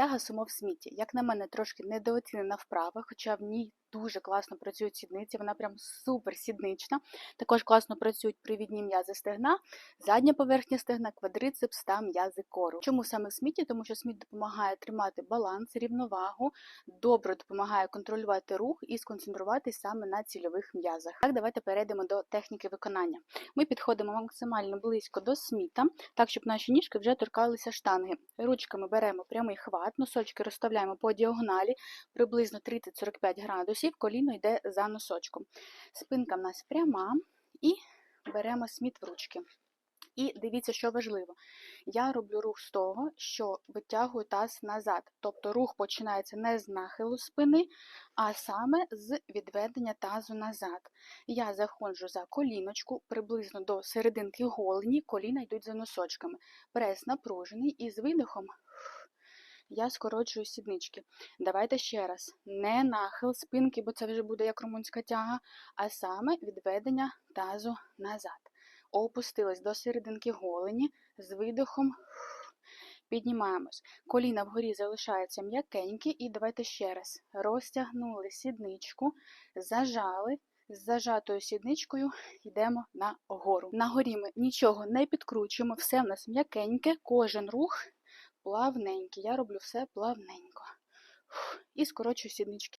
Тяга сумов в смітті, як на мене, трошки недооцінена вправа, хоча в ній дуже класно працюють сідниці, вона прям супер сіднична. Також класно працюють привідні м'язи стегна, задня поверхня стегна, квадрицепс та м'язи кору. Чому саме в сміті? Тому що сміт допомагає тримати баланс, рівновагу, добре допомагає контролювати рух і сконцентруватись саме на цільових м'язах. Так, давайте перейдемо до техніки виконання. Ми підходимо максимально близько до сміта, так щоб наші ніжки вже торкалися штанги. Ручками беремо прямий хват, носочки розставляємо по діагоналі приблизно 30-45 градусів, коліно йде за носочком. Спинка в нас пряма і беремо сміт в ручки. І дивіться, що важливо. Я роблю рух з того, що витягую таз назад. Тобто рух починається не з нахилу спини, а саме з відведення тазу назад. Я заходжу за коліночку приблизно до серединки голені, коліна йдуть за носочками. Прес напружений і з видихом я скорочую сіднички. Давайте ще раз. Не нахил спинки, бо це вже буде як румунська тяга, а саме відведення тазу назад. Опустились до серединки голені, з видихом піднімаємось. Коліна вгорі залишаються м'якенькі, і давайте ще раз. Розтягнули сідничку, зажали. З зажатою сідничкою йдемо на гору. На горі ми нічого не підкручуємо, все в нас м'якеньке, кожен рух плавненький. Я роблю все плавненько. І скорочу сіднички.